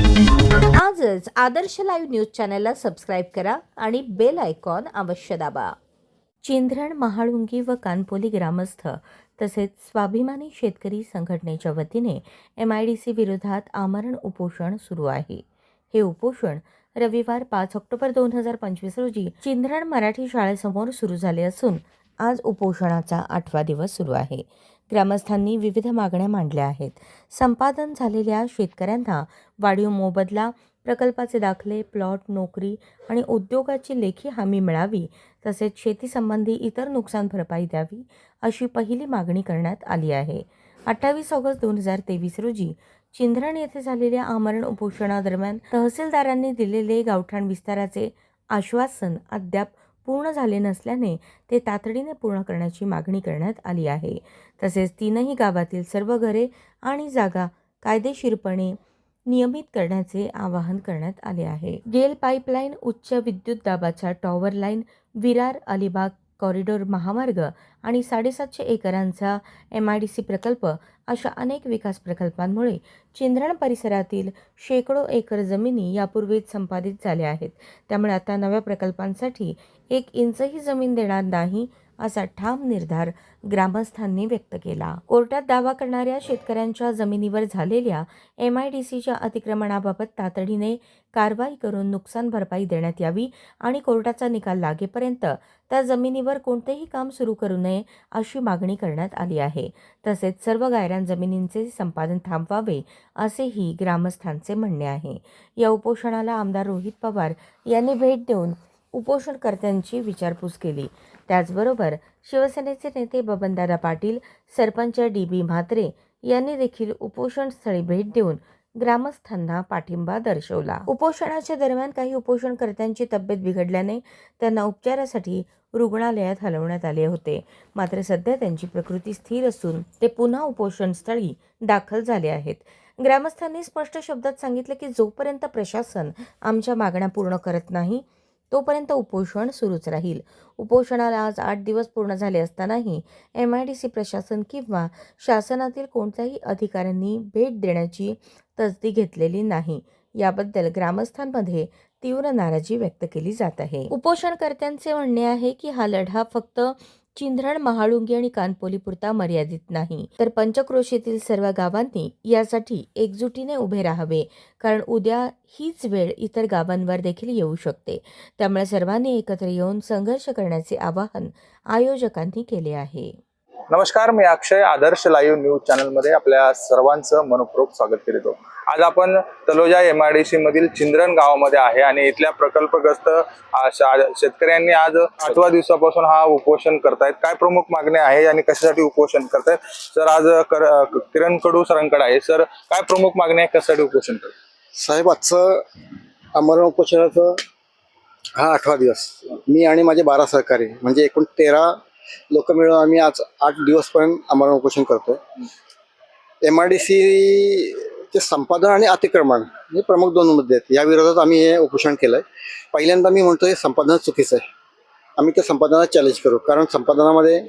आजच आदर्श live news चॅनलला subscribe करा आणि बेल आयकॉन अवश्य दाबा. चिंधरण महाळुंगी व कानपोली ग्रामस्थ तसेच स्वाभिमानी शेतकरी संघटनेच्या वतीने एम आय डी सी विरोधात आमरण उपोषण सुरू आहे. हे उपोषण रविवार पाच ऑक्टोबर दोन हजार पंचवीस रोजी चिंधरण मराठी शाळेसमोर सुरू झाले असून आज उपोषणाचा आठवा दिवस सुरू आहे. ग्रामस्थांनी विविध मागण्या मांडल्या आहेत. संपादन झालेल्या शेतकऱ्यांना वाढीव मोबदला प्रकल्पाचे दाखले प्लॉट नोकरी आणि उद्योगाची लेखी हमी मिळावी तसेच शेतीसंबंधी इतर नुकसान भरपाई द्यावी अशी पहिली मागणी करण्यात आली आहे. अठ्ठावीस ऑगस्ट दोन हजार तेवीस रोजी चिंधरण येथे झालेल्या आमरण उपोषणादरम्यान तहसीलदारांनी दिलेले गावठाण विस्ताराचे आश्वासन अद्याप पूर्ण झाले नसल्याने ते तातडीने पूर्ण करण्याची मागणी करण्यात आली आहे. तसेच तीनही गावातील सर्व घरे आणि जागा कायदेशीरपणे नियमित करण्याचे आवाहन करण्यात आले आहे. गेल पाईपलाईन उच्च विद्युत दाबाच्या tower line Virar Alibag corridor महामार्ग आणि साडेसातशे एकरांचा एम आय डी सी प्रकल्प अशा अनेक विकास प्रकल्पांमुळे चिंद्रण परिसरातील शेकडो एकर जमिनी यापूर्वीच संपादित झाल्या आहेत. त्यामुळे आता नव्या प्रकल्पांसाठी एक इंचही जमीन देणार नाही असा ठाम निर्धार ग्रामस्थांनी व्यक्त केला. कोर्टात दावा करणाऱ्या शेतकऱ्यांच्या जमिनीवर झालेल्या एम आय डी सीच्या अतिक्रमणाबाबत तातडीने कारवाई करून नुकसान भरपाई देण्यात यावी आणि कोर्टाचा निकाल लागेपर्यंत त्या जमिनीवर कोणतेही काम सुरू करू नये अशी मागणी करण्यात आली आहे. तसेच सर्व गायरान जमिनींचे संपादन थांबवावे असेही ग्रामस्थांचे म्हणणे आहे. या उपोषणाला आमदार रोहित पवार यांनी भेट देऊन उपोषणकर्त्यांची विचारपूस केली. त्याचबरोबर शिवसेनेचे नेते बबनदादा पाटील सरपंच डी बी म्हात्रे यांनी देखील उपोषणस्थळी भेट देऊन ग्रामस्थांना पाठिंबा दर्शवला. उपोषणाच्या दरम्यान काही उपोषणकर्त्यांची तब्येत बिघडल्याने त्यांना उपचारासाठी रुग्णालयात हलवण्यात आले होते. मात्र सध्या त्यांची प्रकृती स्थिर असून ते पुन्हा उपोषणस्थळी दाखल झाले आहेत. ग्रामस्थांनी स्पष्ट शब्दात सांगितले की जोपर्यंत प्रशासन आमच्या मागण्या पूर्ण करत नाही तोपर्यंत उपोषण सुरूच राहील. उपोषणाला आज आठ दिवस पूर्ण झाले असतानाही एम आय डी सी प्रशासन किंवा शासनातील कोणत्याही अधिकाऱ्यांनी भेट देण्याची तसदी घेतलेली नाही. याबद्दल ग्रामस्थांमध्ये तीव्र नाराजी व्यक्त केली जात आहे. उपोषणकर्त्यांचे म्हणणे आहे की हा लढा फक्त चिंधरण महाळुंगी आणि कानपोलीपुरता मर्यादित नाही. तर पंचक्रोशीतील सर्व गावांनी यासाठी एकजुटीने उभे राहावे कारण उद्या हीच वेळ इतर गावांवर देखील येऊ शकते. त्यामुळे सर्वांनी एकत्र येऊन संघर्ष करण्याचे आवाहन आयोजकांनी केले आहे. नमस्कार मी अक्षय आदर्श लाईव्ह न्यूज चॅनलमध्ये आपल्या सर्वांचं मनपूर्वक स्वागत करीतो आज आपण Taloja M I D C मधील चिंद्रन गावामध्ये आहे आणि इथल्या प्रकल्पग्रस्त शेतकऱ्यांनी आज आठवा दिवसापासून हा उपोषण करतायत. काय प्रमुख मागण्या आहे आणि कशासाठी उपोषण करतायत? सर आज कर किरण कडू सरांकडे आहे. सर काय प्रमुख मागणी आहे कशासाठी उपोषण करत साहेब आजचं आमरण उपोषणाचं हा आठवा दिवस. मी आणि माझे बारा सहकारी म्हणजे एकूण तेरा लोक मिळून आम्ही आज आठ दिवसपर्यंत आमरण उपोषण करतो एम आय डी सी ते संपादन आणि अतिक्रमण हे प्रमुख दोन मुद्दे आहेत. या विरोधात आम्ही हे उपोषण केलं आहे पहिल्यांदा मी म्हणतो हे संपादन चुकीचं आहे. आम्ही त्या संपादनात चॅलेंज करू. कारण संपादनामध्ये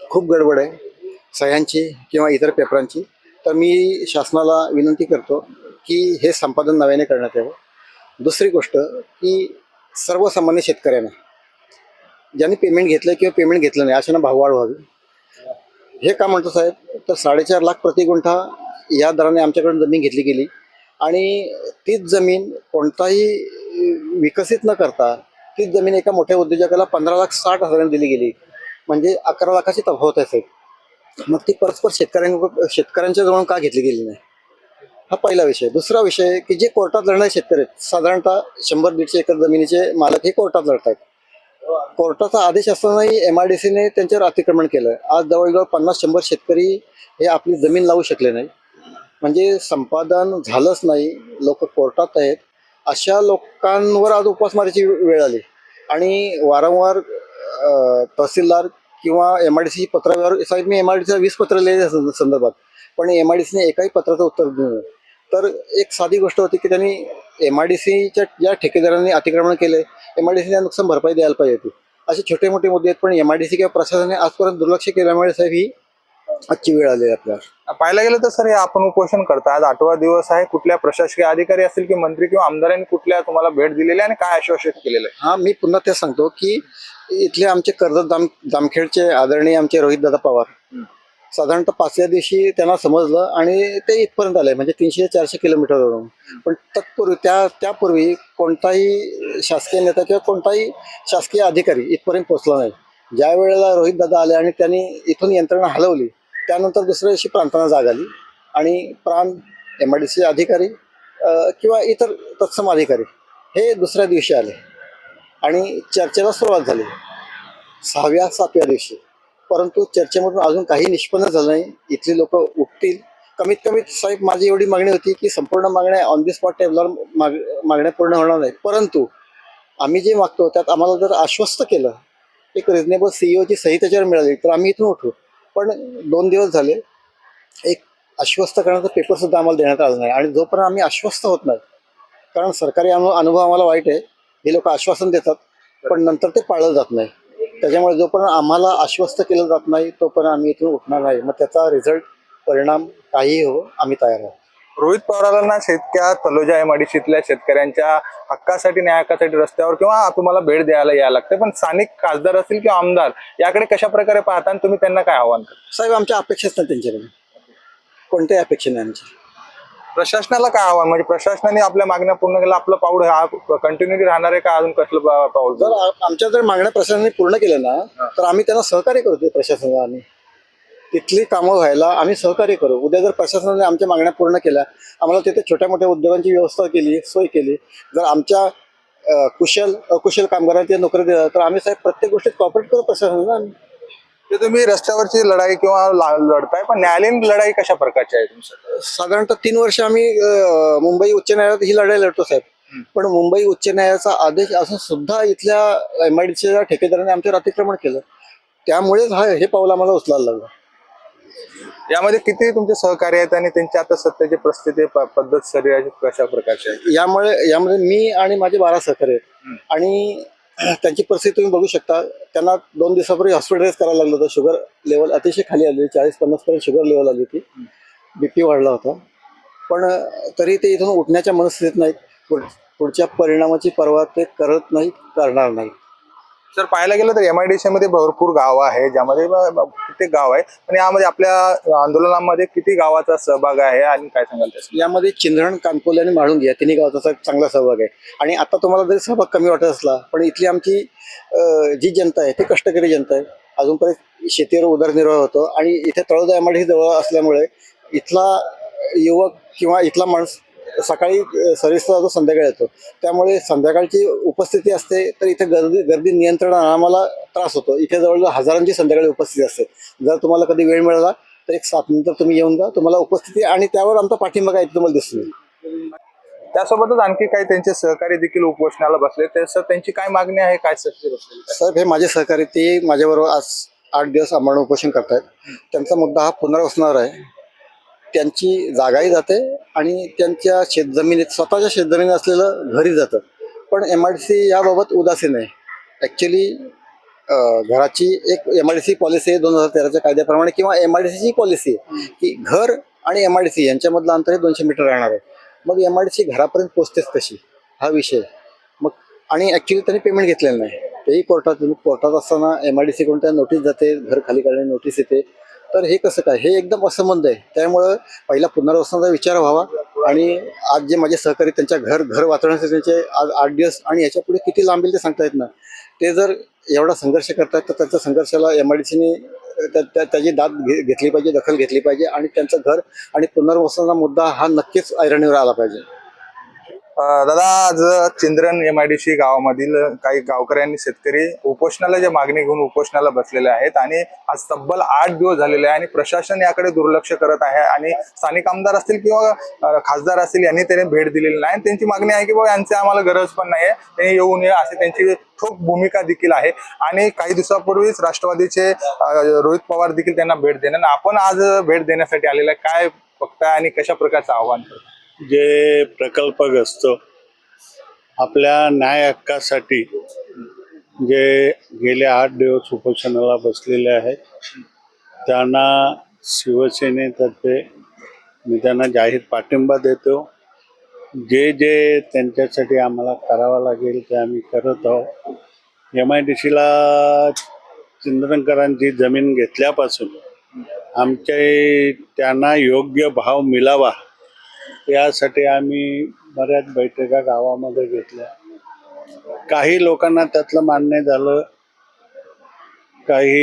खूप गडबड आहे. सह्यांची किंवा इतर पेपरांची तर मी शासनाला विनंती करतो की हे संपादन नव्याने करण्यात यावं. दुसरी गोष्ट की सर्वसामान्य शेतकऱ्यांना ज्यांनी पेमेंट घेतलं किंवा पेमेंट घेतलं नाही अशांना भाववाढ व्हावी. हे का म्हणतो साहेब? तर साडेचार लाख प्रति गुंठा या दराने आमच्याकडून जमीन घेतली गेली. आणि तीच जमीन कोणताही विकसित न करता तीच जमीन एका मोठ्या उद्योजकाला पंधरा लाख साठ हजारांनी दिली गेली. म्हणजे अकरा लाखाची तफावत आहे मग ती परस्पर शेतकऱ्यां शेतकऱ्यांच्या जवळून का घेतली गेली नाही? हा पहिला विषय. दुसरा विषय की जे कोर्टात लढणारे शेतकरी आहेत साधारणतः शंभर दीडशे एकर जमिनीचे मालक हे कोर्टात लढत आहेत कोर्टाचा आदेश असतानाही एम आय डी सीने त्यांच्यावर अतिक्रमण केलं आज जवळजवळ पन्नास शंभर शेतकरी हे आपली जमीन लावू शकले नाही म्हणजे संपादन झालंच नाही लोक कोर्टात आहेत. अशा लोकांवर आज उपासमारीची वेळ आली. आणि वारंवार तहसीलदार किंवा एम आय डी सी पत्राव्यवहार साहेब मी एम आय डी सीला वीस पत्र लिहिले संदर्भात. पण एम आय डी सीने एकाही पत्राचं उत्तर दिलं तर एक साधी गोष्ट होती की त्यांनी एम आय डी सीच्या ज्या ठेकेदारांनी अतिक्रमण केले. एम आय डी सीने नुकसान भरपाई द्यायला पाहिजे होती. असे छोटे मोठे मुद्दे आहेत पण एम आय डी सी किंवा प्रशासनाने आजपर्यंत दुर्लक्ष केल्यामुळे साहेब ही आजची वेळ आली आपल्यावर पाहायला गेलं तर सर हे आपण उपोषण करता. आज आठवा दिवस आहे. कुठल्या प्रशासकीय अधिकारी असतील की मंत्री किंवा आमदारांनी कुठल्या तुम्हाला भेट दिलेली आहे आणि काय आश्वासित केलेलं आहे? हा मी पुन्हा ते सांगतो की इथले आमचे कर्जत जाम जामखेडचे आदरणीय आमचे रोहित दादा पवार साधारणतः पाचव्या दिवशी त्यांना समजलं आणि ते इथपर्यंत आले म्हणजे तीनशे चारशे किलोमीटरवरून पण तत्पूर्वी त्या त्यापूर्वी कोणताही शासकीय नेता किंवा कोणताही शासकीय अधिकारी इथपर्यंत पोहोचला नाही. ज्या वेळेला रोहित दादा आले आणि त्यांनी इथून यंत्रणा हलवली त्यानंतर दुसऱ्या दिवशी प्रांतांना जाग आली आणि प्राण एम आय डी सी अधिकारी किंवा इतर तत्सम अधिकारी हे दुसऱ्या दिवशी आले आणि चर्चेला सुरुवात झाली. सहाव्या सातव्या दिवशी. परंतु चर्चेमधून अजून काही निष्पन्न झालं नाही. इथली लोक उठतील. कमीत कमीत साहेब माझी एवढी मागणी होती की संपूर्ण मागण्या ऑन दी स्पॉट टेबलवर माग मागण्या पूर्ण होणार नाही परंतु आम्ही जे मागतो त्यात आम्हाला जर आश्वस्त केलं एक रिजनेबल सीईओची सही त्याच्यावर मिळाली तर आम्ही इथून उठू. पण दोन दिवस झाले एक आश्वस्त करण्याचा पेपर सुद्धा आम्हाला देण्यात आला नाही. आणि जोपर्यंत आम्ही आश्वस्त होत नाही कारण सरकारी अनुभव आम्हाला वाईट आहे हे लोक आश्वासन देतात पण नंतर ते पाळलं जात नाही. त्याच्यामुळे जोपर्यंत आम्हाला आश्वस्त केलं जात नाही तोपर्यंत आम्ही इथून उठणार नाही. मग त्याचा रिझल्ट परिणाम काहीही हो आम्ही तयार आहोत. रोहित पवारांना शेतक्या तलोजा एमआयडीसीतल्या शेतकऱ्यांच्या हक्कासाठी न्याय हक्कासाठी रस्त्यावर किंवा तुम्हाला भेट द्यायला यायला लागते. पण स्थानिक खासदार असतील किंवा आमदार याकडे कशा प्रकारे पाहता आणि तुम्ही त्यांना काय आव्हान करता? साहेब आमच्या अपेक्षाच नाही त्यांच्याकडे कोणत्याही अपेक्षा नाही आमची प्रशासनाला काय आव्हान? म्हणजे प्रशासनाने आपल्या मागण्या पूर्ण केल्या आपलं पाऊल हा कंटिन्युटी राहणार आहे का? अजून कसलं पाऊल? जर आमच्या जर मागण्या प्रशासनाने पूर्ण केल्या ना तर आम्ही त्यांना सहकार्य करतो प्रशासनाला आम्ही तिथली कामं व्हायला आम्ही सहकार्य करू. उद्या जर प्रशासनाने आमच्या मागण्या पूर्ण केल्या आम्हाला तिथे छोट्या मोठ्या उद्योगांची व्यवस्था केली सोय केली जर आमच्या कुशल अकुशल कामगारांची नोकरी दिल्या तर आम्ही साहेब प्रत्येक गोष्टीत कॉपरेट करू प्रशासनाला. आम्ही ते तुम्ही रस्त्यावरची लढाई किंवा लढताय पण न्यायालयीन लढाई कशा प्रकारची आहे तुमचं? साधारणतः तीन वर्ष आम्ही मुंबई उच्च न्यायालयात ही लढाई लढतो साहेब. पण मुंबई उच्च न्यायालयाचा आदेश असून सुद्धा इथल्या एम आय डी ठेकेदाराने आमच्यावर अतिक्रमण केलं. त्यामुळेच हा हे पाऊल आम्हाला उचलायला लागलं. यामध्ये किती तुमचे सहकारी आहेत आणि त्यांची आता सध्याची परिस्थिती प- पद्धत शरीराची कशा प्रकारची आहे? यामुळे यामध्ये मी आणि माझे बारा सहकारी आहेत. आणि त्यांची परिस्थिती तुम्ही बघू शकता त्यांना दोन दिवसापूर्वी हॉस्पिटलाइज करायला लागलं होतं. शुगर लेवल अतिशय खाली आली होती चाळीस पन्नास पर्यंत शुगर लेवल आली होती. बीपी वाढला होता. पण तरी ते इथून उठण्याच्या मनस्थितीत नाहीत. पुढ- पुढच्या परिणामाची पर्वा ते करत नाहीत करणार नाहीत. जर पाहायला गेलं तर एम आय डी मध्ये भरपूर गावं आहे ज्यामध्ये कित्येक गाव आहे पण यामध्ये आपल्या आंदोलनामध्ये किती गावाचा सहभाग आहे आणि काय सांगाल यामध्ये चिंधरण कानपोली आणि माळुंगी या तिन्ही गावाचा चांगला सहभाग आहे. आणि आता तुम्हाला जरी सहभाग कमी वाटत असला पण इथली आमची जी जनता आहे ती कष्टकरी जनता आहे. अजूनपर्यंत शेतीवर उदरनिर्वाह होतो आणि इथे तळोदा एम आय डी जवळ असल्यामुळे इथला युवक किंवा इथला माणूस सकाळी सर्व्हिसला जातो संध्याकाळी येतो. त्यामुळे संध्याकाळची उपस्थिती असते तर इथे गर्दी गर्दी नियंत्रण आम्हाला त्रास होतो. इथे जवळजवळ हजारांची संध्याकाळी उपस्थिती असते. जर तुम्हाला कधी वेळ मिळाला तर एक सात नंतर तुम्ही येऊन जा. तुम्हाला उपस्थिती आणि त्यावर आमचा पाठिंबा काय तुम्हाला दिसून येईल त्यासोबतच आणखी काही त्यांचे सहकारी देखील उपोषणाला बसले. तसं त्यांची काय मागणी आहे? काय? साहेब हे माझे सहकारी ते माझ्याबरोबर आज आठ दिवस आमरण उपोषण करतायत. त्यांचा मुद्दा हा पुनर्वसनावर आहे. त्यांची जागाही जाते आणि त्यांच्या शेतजमिनीत स्वतःच्या शेतजमिनीत असलेलं घरी जातं. पण एम आय डी सी याबाबत उदासीन आहे. ॲक्च्युली घराची एक M I D C policy आहे दोन हजार तेराच्या कायद्याप्रमाणे किंवा एम आय डी सीची पॉलिसी आहे की घर आणि एम आय डी सी यांच्यामधलं अंतर हे दोनशे मीटर राहणार आहे. मग एम आय डी सी घरापर्यंत पोचतेच कशी हा विषय मग आणि ॲक्च्युली त्यांनी पेमेंट घेतलेलं नाही. तेही कोर्टात कोर्टात असताना एम आय डी सी त्या नोटीस जाते घर खाली काढणे नोटीस येते. तर हे कसं काय? हे एकदम असंबंध आहे. त्यामुळं पहिला पुनर्वसनाचा विचार व्हावा आणि आज जे माझे सहकारी त्यांच्या घर घर वाचवण्यासाठी त्यांचे आज आठ दिवस आणि याच्यापुढे किती लांबील ते सांगता येत ना ते जर एवढा संघर्ष करतात तर त्यांच्या संघर्षाला एम आय डी सीने त्याची दाद घे- घेतली पाहिजे दखल घेतली पाहिजे आणि त्यांचं घर आणि पुनर्वसनाचा मुद्दा हा नक्कीच ऐरणीवर आला पाहिजे. दादा आज चिंद्रन सी गावामधील काही गावकऱ्यांनी शेतकरी उपोषणाला जे मागणी घेऊन उपोषणाला बसलेले आहेत आणि आज तब्बल आठ दिवस झालेले आहे आणि प्रशासन याकडे दुर्लक्ष करत आहे आणि स्थानिक आमदार असतील किंवा खासदार असतील यांनी त्याने भेट दिलेली नाही. त्यांची मागणी आहे की बाबा यांची आम्हाला गरज पण नाही आहे त्यांनी येऊ नये अशी त्यांची ठोक भूमिका देखील आहे. आणि काही दिवसापूर्वीच राष्ट्रवादीचे रोहित पवार देखील त्यांना भेट देणार आणि आपण आज भेट देण्यासाठी आलेलं आहे काय बघताय आणि कशा प्रकारचं आव्हान करतो जे प्रकल्पग्रस्त आपल्या न्याय हक्कासाठी जे गेले आठ दिवस उपोषणाला बसलेले आहेत त्यांना शिवसेनेतर्फे मी त्यांना जाहीर पाठिंबा देतो. जे जे त्यांच्यासाठी आम्हाला करावं लागेल ते आम्ही करत आहोत. एम आय डी सीला चिंद्रकरांची जमीन घेतल्यापासून आमचे त्यांना योग्य भाव मिळावा. यासाठी आम्ही बऱ्याच बैठका गावामध्ये घेतल्या. काही लोकांना त्यातलं मान्य झालं. काही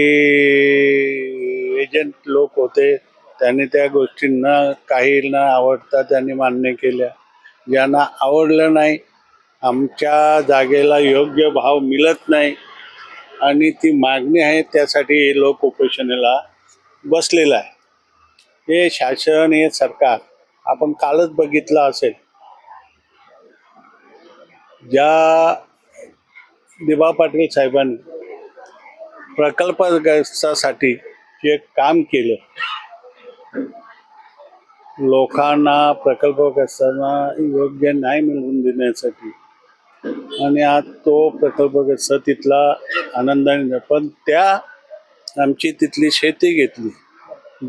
एजंट लोक होते. त्यांनी त्या गोष्टींना काही न आवडता त्यांनी मान्य केल्या. ज्यांना आवडलं नाही आमच्या जागेला योग्य भाव मिळत नाही आणि ती मागणी आहे त्यासाठी हे लोक उपोषणाला बसलेलं आहे. हे शासन हे सरकार आपण कालच बघितलं असेल. ज्या दिबा पाटील साहेबांनी प्रकल्पग्रस्तासाठी जे काम केलं लोकांना प्रकल्पग्रस्तांना योग्य न्याय मिळवून देण्यासाठी. आणि आज तो प्रकल्पग्रस्त तिथला आनंदाने पण त्या आमची तिथली शेती घेतली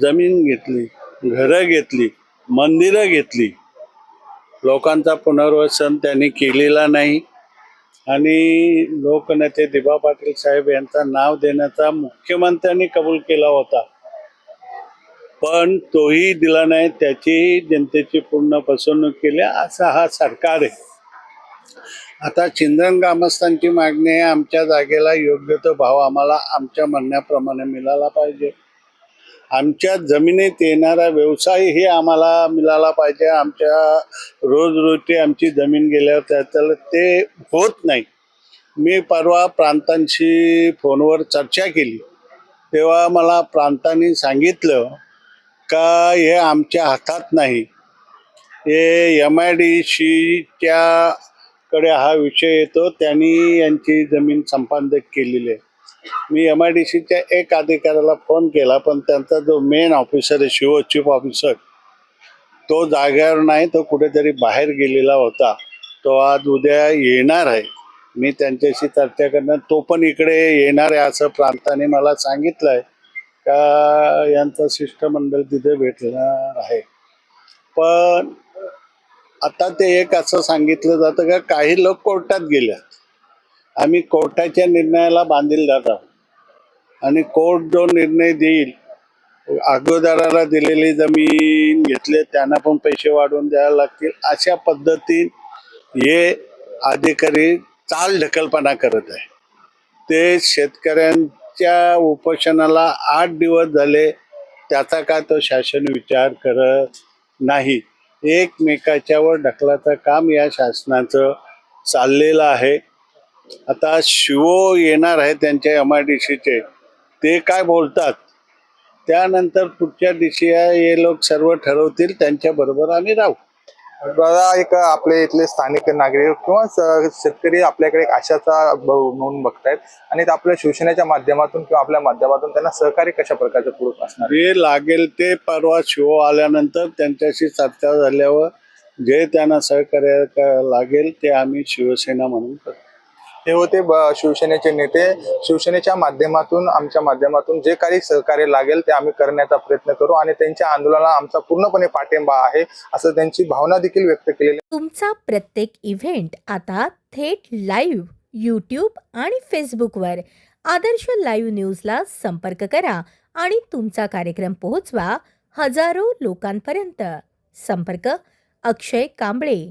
जमीन घेतली घरं घेतली मंदिरं घेतली. लोकांचा पुनर्वसन त्यांनी केलेला नाही. आणि लोकनेते दिबा पाटील साहेब यांचं नाव देण्याचा मुख्यमंत्र्यांनी कबूल केला होता. पण तोही दिला नाही त्याचीही जनतेची पूर्ण फसवणूक केली असा हा सरकार आहे. आता चिंधन ग्रामस्थांची मागणी आहे आमच्या जागेला योग्य तो भाव आम्हाला आमच्या म्हणण्याप्रमाणे मिळाला पाहिजे. आमच्या जमिनीत येणारा व्यवसाय हे आम्हाला मिळाला पाहिजे. आमच्या रोज रोजची आमची जमीन गेल्यावर त्याच्याला ते होत नाही. मी परवा प्रांतांशी फोनवर चर्चा केली. तेव्हा मला प्रांतांनी सांगितलं का हे आमच्या हातात नाही. हे एम आय डी सीच्याकडे हा विषय येतो. त्यांनी यांची जमीन संपादक केलेली आहे. मी एम आय डी सीच्या एक अधिकाऱ्याला फोन केला पण त्यांचा जो मेन ऑफिसर आहे शिव चीफ ऑफिसर तो जागेवर नाही तो कुठेतरी बाहेर गेलेला होता. तो आज उद्या येणार आहे. मी त्यांच्याशी चर्चा करणार. तो पण इकडे येणार आहे असं प्रांताने मला सांगितलं आहे का यांचं शिष्टमंडळ तिथे भेटणार आहे. पण आता ते एक असं सांगितलं जातं का काही लोक कोर्टात गेल्यात. आम्ही कोर्टाच्या निर्णयाला बांधील जात आहोत आणि कोर्ट जो निर्णय देईल अगोदराला दिलेली जमीन घेतले त्यांना पण पैसे वाढवून द्यायला लागतील. अशा पद्धतीत हे अधिकारी चाल ढकलपणा करत आहे. ते शेतकऱ्यांच्या उपोषणाला आठ दिवस झाले त्याचा काय तो शासन विचार करत नाही. एकमेकाच्यावर ढकलाचं काम या शासनाचं चाललेलं आहे. आता शिवो येणार आहे त्यांच्या एम आय डी सीचे ते काय बोलतात? त्यानंतर पुढच्या दिवशी हे लोक सर्व ठरवतील त्यांच्या बरोबर आम्ही राहू. दादा एक आपले इथले स्थानिक नागरिक किंवा शेतकरी आपल्याकडे एक आशाचा म्हणून बघतायत. आणि आपल्या शिवसेनेच्या माध्यमातून किंवा आपल्या माध्यमातून त्यांना सहकार्य कशा प्रकारचं पुढे असणार? जे लागेल ते परवा शिव आल्यानंतर त्यांच्याशी चर्चा झाल्यावर जे त्यांना सहकार्य लागेल ते आम्ही शिवसेना म्हणून करू हे होते ब- शिवसेनेचे नेते. शिवसेनेच्या माध्यमातून आमच्या माध्यमातून जे काही सहकार्य लागेल ते आम्ही करण्याचा प्रयत्न करू आणि त्यांच्या आंदोलनाला आमचा पूर्णपणे पाठिंबा आहे असं त्यांची भावना देखील व्यक्त केलेली तुमचा प्रत्येक इव्हेंट आता थेट लाईव्ह यूट्यूब आणि फेसबुकवर आदर्श लाईव्ह न्यूजला संपर्क करा आणि तुमचा कार्यक्रम पोहोचवा हजारो लोकांपर्यंत. संपर्क अक्षय कांबळे.